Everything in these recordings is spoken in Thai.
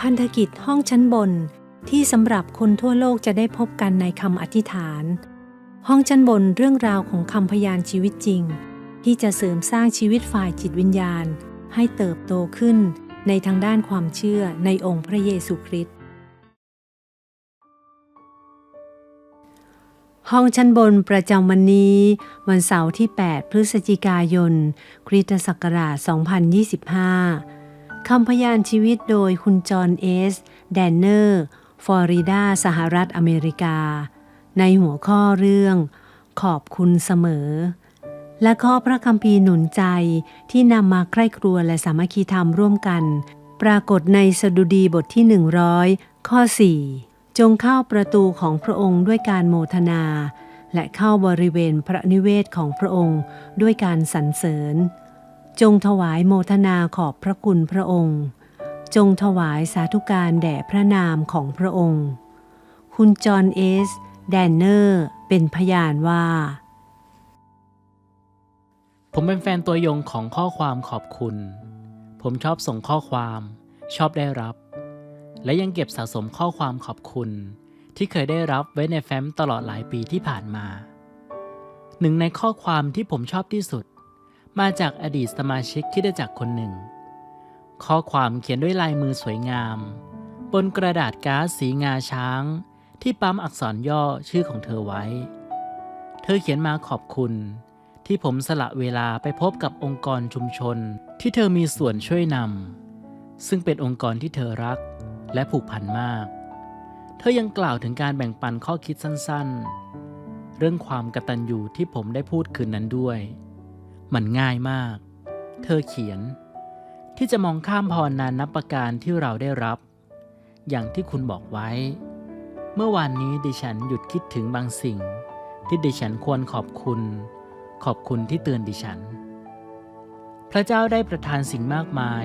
พันธกิจห้องชั้นบนที่สำหรับคนทั่วโลกจะได้พบกันในคำอธิษฐาน ห้องชั้นบนเรื่องราวของคำพยานชีวิตจริง ที่จะเสริมสร้างชีวิตฝ่ายจิตวิญญาณ ให้เติบโตขึ้นในทางด้านความเชื่อในองค์พระเยซูคริสต์ห้องชั้นบนประจำวันนี้ วันเสาร์ที่ 8 พฤศจิกายน คริสตศักราช 2025 คำพยานชีวิตโดยคุณจอห์นเอส แดนเนอร์ ฟลอริดา สหรัฐอเมริกา ในหัวข้อเรื่อง ขอบคุณเสมอ และข้อพระคัมภีร์หนุนใจที่นำมาใคร่ครัวและสามัคคีธรรมร่วมกัน ปรากฏในสดุดีบทที่ 100 ข้อ 4 จงเข้าประตูของพระองค์ด้วยการโมทนา และเข้าบริเวณพระนิเวศของพระองค์ด้วยการสรรเสริญ จงถวายโมทนาขอบพระคุณพระองค์ จงถวายสาธุการแด่พระนามของพระองค์ คุณจอห์นเอส แดนเนอร์เป็นพยานว่า ผมเป็นแฟนตัวยงของข้อความขอบคุณ ผมชอบส่งข้อความชอบได้รับ และยังเก็บสะสมข้อความขอบคุณ ที่เคยได้รับไว้ในแฟ้มตลอดหลายปีที่ผ่านมา หนึ่งในข้อความที่ผมชอบที่สุด มาจากอดีตสมาชิกที่ได้จากคนหนึ่ง ข้อความเขียนด้วยลายมือสวยงาม บนกระดาษก๊าซสีงาช้าง ที่ปั๊มอักษรย่อชื่อของเธอไว้ เธอเขียนมาขอบคุณที่ผมสละเวลาไปพบกับองค์กรชุมชนที่เธอมีส่วนช่วยนำซึ่งเป็นองค์กรที่เธอรักและผูกพันมาก เธอยังกล่าวถึงการแบ่งปันข้อคิดสั้นๆ เรื่องความกตัญญูที่ผมได้พูดคืนนั้นด้วย มันง่ายมาก เธอเขียน ที่จะมองข้ามพรนานนับประการที่เราได้รับ อย่างที่คุณบอกไว้ เมื่อวานนี้ดิฉันหยุดคิดถึงบางสิ่ง ที่ดิฉันควรขอบคุณ ขอบคุณที่เตือนดิฉัน พระเจ้าได้ประทานสิ่งมากมาย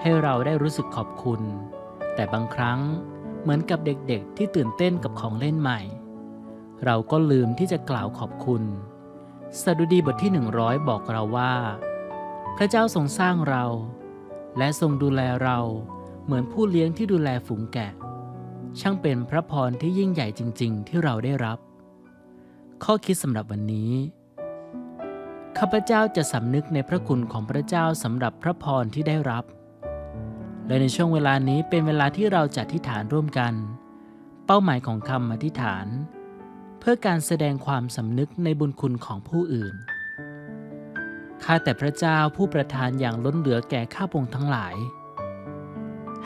ให้เราได้รู้สึกขอบคุณ แต่บางครั้งเหมือนกับเด็กๆ ที่ตื่นเต้นกับของเล่นใหม่ เราก็ลืมที่จะกล่าวขอบคุณ สดุดีบทที่ 100 บอกเราว่า พระเจ้าทรงสร้างเรา และทรงดูแลเราเหมือนผู้เลี้ยงที่ดูแลฝูงแกะ ช่างเป็นพระพรที่ยิ่งใหญ่จริง ๆ ที่เราได้รับ ข้อคิดสำหรับวันนี้ ข้าพเจ้าจะสำนึกในพระคุณของพระเจ้าสำหรับพระพรที่ได้รับ และในช่วงเวลานี้เป็นเวลาที่เราจะอธิษฐานร่วมกัน เป้าหมายของคำอธิษฐาน เพื่อการแสดงความสำนึกในบุญคุณของผู้อื่น ข้าแต่พระเจ้าผู้ประทานอย่างล้นเหลือแก่ข้าพงทั้งหลาย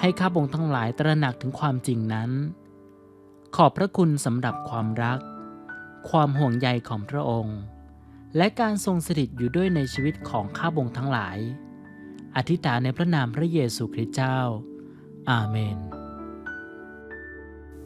ให้ข้าพงทั้งหลายตระหนักถึงความจริงนั้น ขอบพระคุณสำหรับความรัก ความห่วงใยของพระองค์ และการทรงสถิตอยู่ด้วยในชีวิตของข้าพงทั้งหลาย อธิษฐานในพระนามพระเยซูคริสต์เจ้า อาเมน